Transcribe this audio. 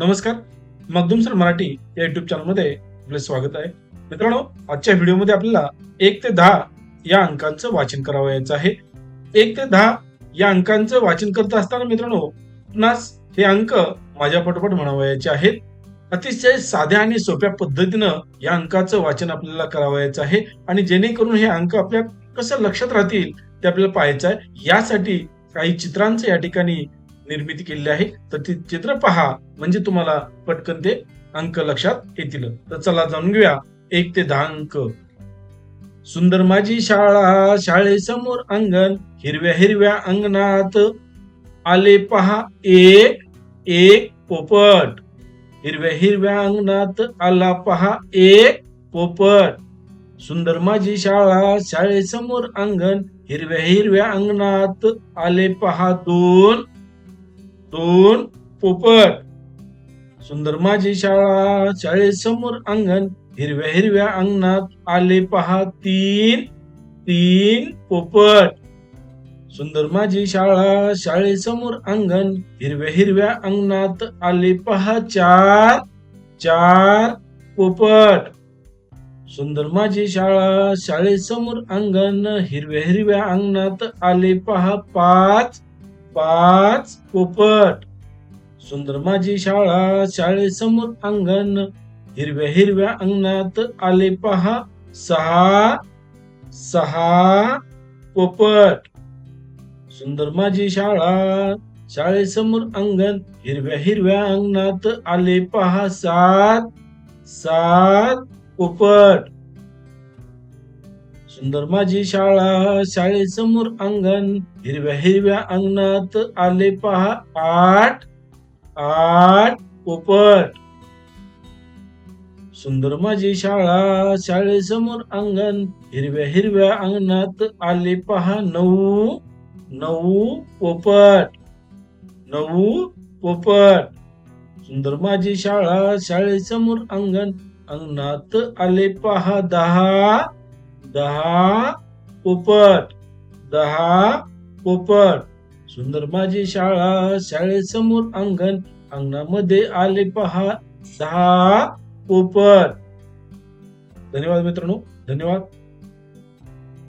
नमस्कार मखदूम सर मराठी या युट्यूब चॅनलमध्ये आपले स्वागत आहे. मित्रांनो आजच्या व्हिडिओमध्ये आपल्याला एक ते दहा या अंकांचं वाचन करावयाचं आहे. एक ते दहा या अंकांचं वाचन करत असताना मित्रांनो आपणास हे अंक माझ्या पटपट म्हणावयाचे आहेत. अतिशय साध्या आणि सोप्या पद्धतीनं या अंकाचं वाचन आपल्याला करावयाचं आहे आणि जेणेकरून हे अंक आपल्या कसं लक्षात राहतील ते आपल्याला पाहायचं आहे. यासाठी काही चित्रांचं या ठिकाणी निर्मिती केलेली आहे. तर ती चित्र पहा. म्हणजे तुम्हाला पटकन ते अंक लक्षात येतील. तर चला जाणून घेऊया. एक ते दहा अंक. सुंदर माझी शाळा शाळेसमोर अंगण हिरव्या हिरव्या अंगणात. आले पहा. एक एक पोपट. हिरव्या हिरव्या अंगणात आला पहा. एक पोपट. सुंदर माझी शाळा शाळेसमोर अंगण हिरव्या हिरव्या अंगणात आले पहा. दोन दोन पोपट. सुंदर माझी शाळा शाळेसमोर अंगण हिरव्या हिरव्या अंगणात आले पहा तीन तीन पोपट. सुंदर माझी शाळा शाळेसमोर अंगण हिरव्या हिरव्या अंगणात आले पहा चार चार पोपट. सुंदर माझी शाळा शाळेसमोर अंगण हिरव्या हिरव्या अंगणात आले पहा पाच पाच पोपट. सुंदर माझी शाळा शाळेसमोर अंगण. हिरव्या हिरव्या अंगणात आले पहा. सहा सहा पोपट. सुंदर माझी शाळा शाळेसमोर अंगण. हिरव्या हिरव्या अंगणात आले पहा. सात सात पोपट. सुंदर माझी शाळा शाळेसमोर अंगण हिरव्या हिरव्या अंगणात आले पहा. आठ आठ पोपट सुंदर माझी शाळा शाळेसमोर अंगण हिरव्या हिरव्या अंगणात आले पहा. नऊ नऊ पोपट नऊ पोपट सुंदर माझी शाळा शाळेसमोर अंगण अंगणात आले पहा. दहा दहा पोपट दहा पोपट. सुंदर माझी शाळा शाळेसमोर अंगण अंगणामध्ये आले पहा दहा पोपट. धन्यवाद मित्रांनो धन्यवाद.